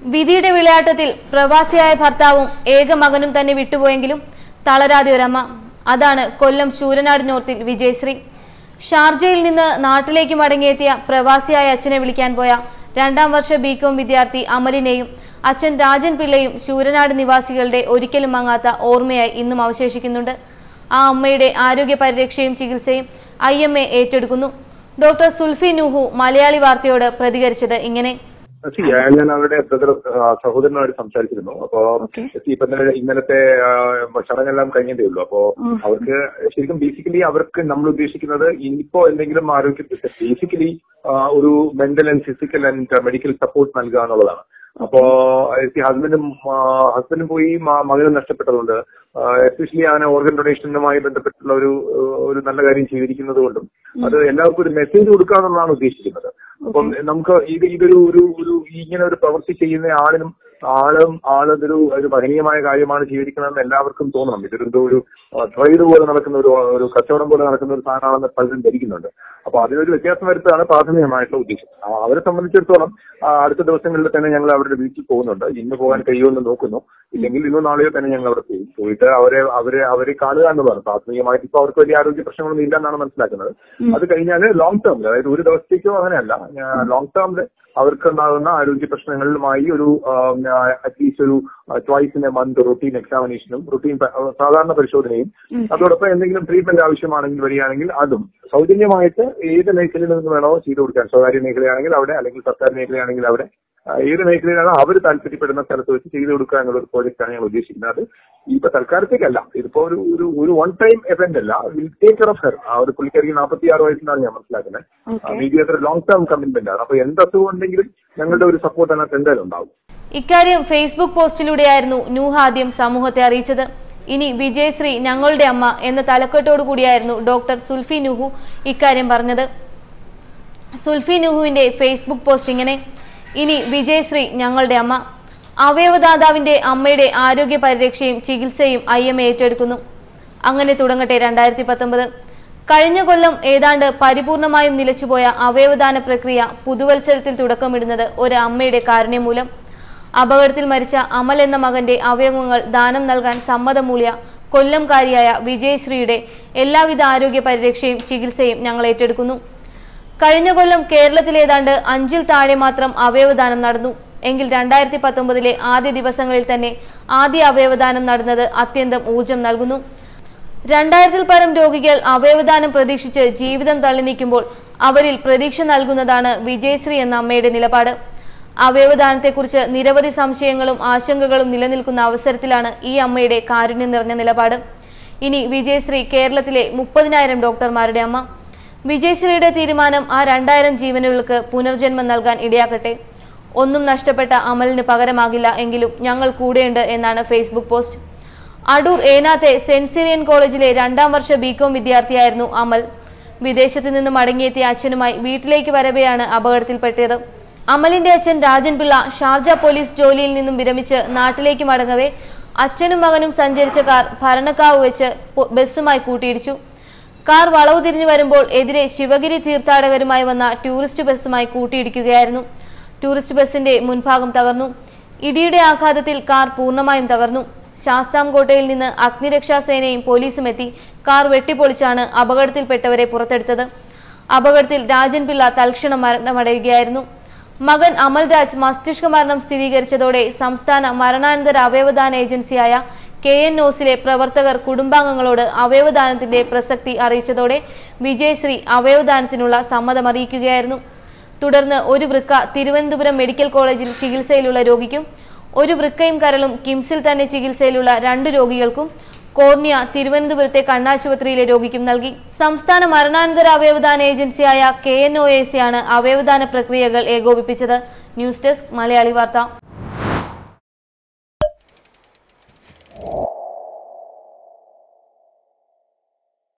വിധിയുടെ വിളയാട്ടത്തിൽ പ്രവാസിയായ ഭർത്താവും ഏക മകനും തന്നെ വിട്ടുപോയെങ്കിലും തളരാതെ ഒരമ്മ. അതാണ് കൊല്ലം ശൂരനാട് നോർത്തിൽ വിജയശ്രീ. ഷാർജയിൽ നിന്ന് നാട്ടിലേക്ക് മടങ്ങിയെത്തിയ പ്രവാസിയായ അച്ഛനെ വിളിക്കാൻ പോയ രണ്ടാം വർഷ ബികോം വിദ്യാർത്ഥി അമലിനെയും അച്ഛൻ രാജൻ പിള്ളയും ശൂരനാട് നിവാസികളുടെ ഒരിക്കലും മങ്ങാത്ത ഓർമ്മയായി ഇന്നും അവശേഷിക്കുന്നുണ്ട്. ആ അമ്മയുടെ ആരോഗ്യ പരിരക്ഷയും ചികിത്സയും ഐ ഏറ്റെടുക്കുന്നു. ഡോക്ടർ സുൽഫി നൂഹു മലയാളി വാർത്തയോട് പ്രതികരിച്ചത് ഇങ്ങനെ. ഞാൻ അവരുടെ ബ്രദർ സഹോദരനോട് സംസാരിച്ചിരുന്നു. അപ്പോ ഇപ്പൊ ഇന്നലെ ഇന്നലത്തെ ചടങ്ങെല്ലാം കഴിഞ്ഞതേ ഉള്ളൂ. അപ്പോ അവർക്ക് ശരിക്കും ബേസിക്കലി അവർക്ക് നമ്മൾ ഉദ്ദേശിക്കുന്നത് ഇനിയിപ്പോ എന്തെങ്കിലും ആരോഗ്യ ബേസിക്കലി ഒരു mental and physical and medical support നൽകുക എന്നുള്ളതാണ്. അപ്പോ ഹസ്ബൻഡും ഹസ്ബൻഡും പോയി മകനും നഷ്ടപ്പെട്ടതുകൊണ്ട് എസ്പെഷ്യലി അങ്ങനെ ഓർഗൻ ഡൊണേഷനുമായി ബന്ധപ്പെട്ടുള്ള ഒരു ഒരു നല്ല കാര്യം ചെയ്തിരിക്കുന്നത് കൊണ്ടും അത് എല്ലാവർക്കും ഒരു മെസ്സേജ് കൊടുക്കുക എന്നുള്ളതാണ് ഉദ്ദേശിക്കുന്നത്. അപ്പം നമുക്ക് ഇത് ഇതൊരു ഒരു ഒരു ഇങ്ങനെ ഒരു പ്രവർത്തി ചെയ്യുന്ന ആളിനും ആളും ആളതൊരു ഒരു മഹനീയമായ കാര്യമാണ് ചെയ്തിരിക്കണമെന്ന് എല്ലാവർക്കും തോന്നണം. ഇതൊരു എന്തോ ഒരു ട്രേഡ് പോലെ നടക്കുന്ന ഒരു ഒരു കച്ചവടം പോലെ നടക്കുന്ന ഒരു സാധനമാണെന്ന് പലരും ധരിക്കുന്നുണ്ട്. അപ്പൊ അതിനൊരു വ്യത്യാസം വരുത്താണ് പ്രാഥമികമായിട്ടുള്ള ഉദ്ദേശം. അവരെ സംബന്ധിച്ചിടത്തോളം അടുത്ത ദിവസങ്ങളിൽ തന്നെ ഞങ്ങൾ അവരുടെ വീട്ടിൽ പോകുന്നുണ്ട്. ഇന്ന് പോകാൻ കഴിയുമെന്ന് നോക്കുന്നു. ഇല്ലെങ്കിൽ ഇന്നോ നാളെയോ തന്നെ ഞങ്ങൾ അവിടെ പോകും. പോയിട്ട് അവരെ അവരെ അവരെ കാണുക എന്നുള്ളതാണ്. പ്രാഥമികമായിട്ട് ഇപ്പൊ അവർക്ക് വലിയ ആരോഗ്യ പ്രശ്നങ്ങളൊന്നും ഇല്ല എന്നാണ് മനസ്സിലാക്കുന്നത്. അത് കഴിഞ്ഞാൽ ലോങ് ടേമിൽ അതായത് ഒരു ദിവസത്തേക്കോ അങ്ങനെയല്ല ലോങ് ടേമിൽ അവർക്കുണ്ടാകുന്ന ആരോഗ്യ പ്രശ്നങ്ങളുമായി ഒരു അറ്റ്ലീസ്റ്റ് ഒരു twice in a month routine എക്സാമിനേഷനും routine സാധാരണ പരിശോധനയും അതോടൊപ്പം എന്തെങ്കിലും ട്രീറ്റ്മെന്റ് ആവശ്യമാണെങ്കിൽ വരികയാണെങ്കിൽ അതും. സൗജന്യമായിട്ട് ഏത് മേഖലയിൽ നിന്ന് വേണോ ചെയ്തു കൊടുക്കാൻ സ്വകാര്യ മേഖലയാണെങ്കിൽ അവിടെ അല്ലെങ്കിൽ സർക്കാർ മേഖലയാണെങ്കിൽ അവിടെ ഏത് മേഖലയിലാണോ അവർ താല്പര്യപ്പെടുന്ന സ്ഥലത്ത് വെച്ച് ചെയ്തു കൊടുക്കുക എന്നുള്ള ഒരു പ്രോജക്റ്റാണ് ഞങ്ങൾ ഉദ്ദേശിക്കുന്നത്. അത് ഇപ്പൊ തൽക്കാലത്തേക്കല്ല. ഇതിപ്പോ ഒരു ഒരു ഒരു വൺ ടൈം എവന്റ് അല്ല. Will take care of her ആ ഒരു പുള്ളിക്കാരിക്ക് നാൽപ്പത്തി ആറ് വയസ്സിലാണ് ഞാൻ മനസ്സിലാക്കുന്നത്. മീഡിയ അത്ര ലോങ് ടേം കമ്മിറ്റ്മെന്റ് ആണ്. അപ്പൊ എന്ത് അസുഖം ഉണ്ടെങ്കിലും ഞങ്ങളുടെ ഒരു സപ്പോർട്ട് അതിനകത്ത് എന്തായാലും ഉണ്ടാവും. ഇക്കാര്യം ഫേസ്ബുക്ക് പോസ്റ്റിലൂടെയായിരുന്നു ന്യൂഹ ആദ്യം സമൂഹത്തെ അറിയിച്ചത്. ഇനി വിജയശ്രീ ഞങ്ങളുടെ അമ്മ എന്ന തലക്കെട്ടോടു കൂടിയായിരുന്നു ഡോക്ടർ സുൽഫി നുഹു ഇക്കാര്യം പറഞ്ഞത്. സുൽഫി നുഹുവിന്റെ ഫേസ്ബുക്ക് പോസ്റ്റ് ഇങ്ങനെ ഇനി വിജയശ്രീ ഞങ്ങളുടെ അമ്മ. അവയവദാതാവിന്റെ അമ്മയുടെ ആരോഗ്യ പരിരക്ഷയും ചികിത്സയും ഐ എം ഏറ്റെടുക്കുന്നു. അങ്ങനെ തുടങ്ങട്ടെ രണ്ടായിരത്തി പത്തൊമ്പത് കഴിഞ്ഞ കൊല്ലം ഏതാണ്ട് പരിപൂർണമായും നിലച്ചുപോയ അവയവദാന പ്രക്രിയ പുതുവത്സരത്തിൽ തുടക്കമിടുന്നത് ഒരു അമ്മയുടെ കാരുണ്യം മൂലം. അപകടത്തിൽ മരിച്ച അമൽ എന്ന മകന്റെ അവയവങ്ങൾ ദാനം നൽകാൻ സമ്മതമൂളിയ കൊല്ലംകാരിയായ വിജയശ്രീയുടെ എല്ലാവിധ ആരോഗ്യ പരിരക്ഷയും ചികിത്സയും ഞങ്ങൾ ഏറ്റെടുക്കുന്നു. കഴിഞ്ഞ കൊല്ലം കേരളത്തിൽ ഏതാണ്ട് അഞ്ചിൽ താഴെ മാത്രം അവയവദാനം നടന്നു. എങ്കിൽ രണ്ടായിരത്തി പത്തൊമ്പതിലെ ആദ്യ ദിവസങ്ങളിൽ തന്നെ ആദ്യ അവയവദാനം നടന്നത് അത്യന്തം ഊർജം നൽകുന്നു. രണ്ടായിരത്തിൽ പരം രോഗികൾ അവയവദാനം പ്രതീക്ഷിച്ച് ജീവിതം തള്ളി നീക്കുമ്പോൾ അവരിൽ പ്രതീക്ഷ നൽകുന്നതാണ് വിജയശ്രീ എന്ന അമ്മയുടെ നിലപാട്. അവയവദാനത്തെക്കുറിച്ച് നിരവധി സംശയങ്ങളും ആശങ്കകളും നിലനിൽക്കുന്ന അവസരത്തിലാണ് ഈ അമ്മയുടെ കാരുണ്യം നിറഞ്ഞ നിലപാട്. ഇനി വിജയശ്രീ കേരളത്തിലെ മുപ്പതിനായിരം ഡോക്ടർമാരുടെ അമ്മ. വിജയശ്രീയുടെ തീരുമാനം ആ രണ്ടായിരം ജീവനുകൾക്ക് പുനർജന്മം നൽകാൻ ഇടയാക്കട്ടെ. ഒന്നും നഷ്ടപ്പെട്ട അമലിന് പകരമാകില്ല എങ്കിലും ഞങ്ങൾ കൂടെയുണ്ട് എന്നാണ് ഫേസ്ബുക്ക് പോസ്റ്റ്. അടൂർ ഏനാത്തെ സെന്റ് സിറിയൻ കോളേജിലെ രണ്ടാം വർഷ ബികോം വിദ്യാർത്ഥിയായിരുന്നു അമൽ. വിദേശത്ത് നിന്ന് മടങ്ങിയെത്തിയ അച്ഛനുമായി വീട്ടിലേക്ക് വരവെയാണ് അപകടത്തിൽപ്പെട്ടത്. അമലിന്റെ അച്ഛൻ രാജൻ പിള്ള ഷാർജ പോലീസ് ജോലിയിൽ നിന്നും വിരമിച്ച് നാട്ടിലേക്ക് മടങ്ങവേ അച്ഛനും മകനും സഞ്ചരിച്ച കാർ ഭരണക്കാവ് വെച്ച് ബസ്സുമായി കൂട്ടിയിടിച്ചു. കാർ വളവ് തിരിഞ്ഞു വരുമ്പോൾ എതിരെ ശിവഗിരി തീർത്ഥാടകരുമായി വന്ന ടൂറിസ്റ്റ് ബസ്സുമായി കൂട്ടിയിടിക്കുകയായിരുന്നു. ടൂറിസ്റ്റ് ബസിന്റെ മുൻഭാഗം തകർന്നു. ഇടിയുടെ ആഘാതത്തിൽ കാർ പൂർണമായും തകർന്നു. ശാസ്താംകോട്ടയിൽ നിന്ന് അഗ്നിരക്ഷാസേനയും പോലീസും എത്തി കാർ വെട്ടിപ്പൊളിച്ചാണ് അപകടത്തിൽപ്പെട്ടവരെ പുറത്തെടുത്തത്. അപകടത്തിൽ രാജൻ പിള്ള തൽക്ഷണം മരണമടയുകയായിരുന്നു. മകൻ അമൽരാജ് മസ്തിഷ്ക മരണം സ്ഥിരീകരിച്ചതോടെ സംസ്ഥാന മരണാനന്തര അവയവദാന ഏജൻസിയായ കെ എൻ ഒസിലെ പ്രവർത്തകർ കുടുംബാംഗങ്ങളോട് അവയവദാനത്തിന്റെ പ്രസക്തി അറിയിച്ചതോടെ വിജയശ്രീ അവയവദാനത്തിനുള്ള സമ്മതം അറിയിക്കുകയായിരുന്നു. തുടർന്ന് ഒരു വൃക്ക തിരുവനന്തപുരം മെഡിക്കൽ കോളേജിൽ ചികിത്സയിലുള്ള രോഗിക്കും ഒരു വൃക്കയും കരളും കിംസിൽ തന്നെ ചികിത്സയിലുള്ള രണ്ട് രോഗികൾക്കും കോർണിയ തിരുവനന്തപുരത്തെ കണ്ണാശുപത്രിയിലെ രോഗിക്കും നൽകി. സംസ്ഥാന മരണാനന്തര അവയവദാന ഏജൻസിയായ K N O A C ആണ് അവയവദാന പ്രക്രിയകൾ ഏകോപിപ്പിച്ചത്. ന്യൂസ് ഡെസ്ക് മലയാളി വാർത്ത.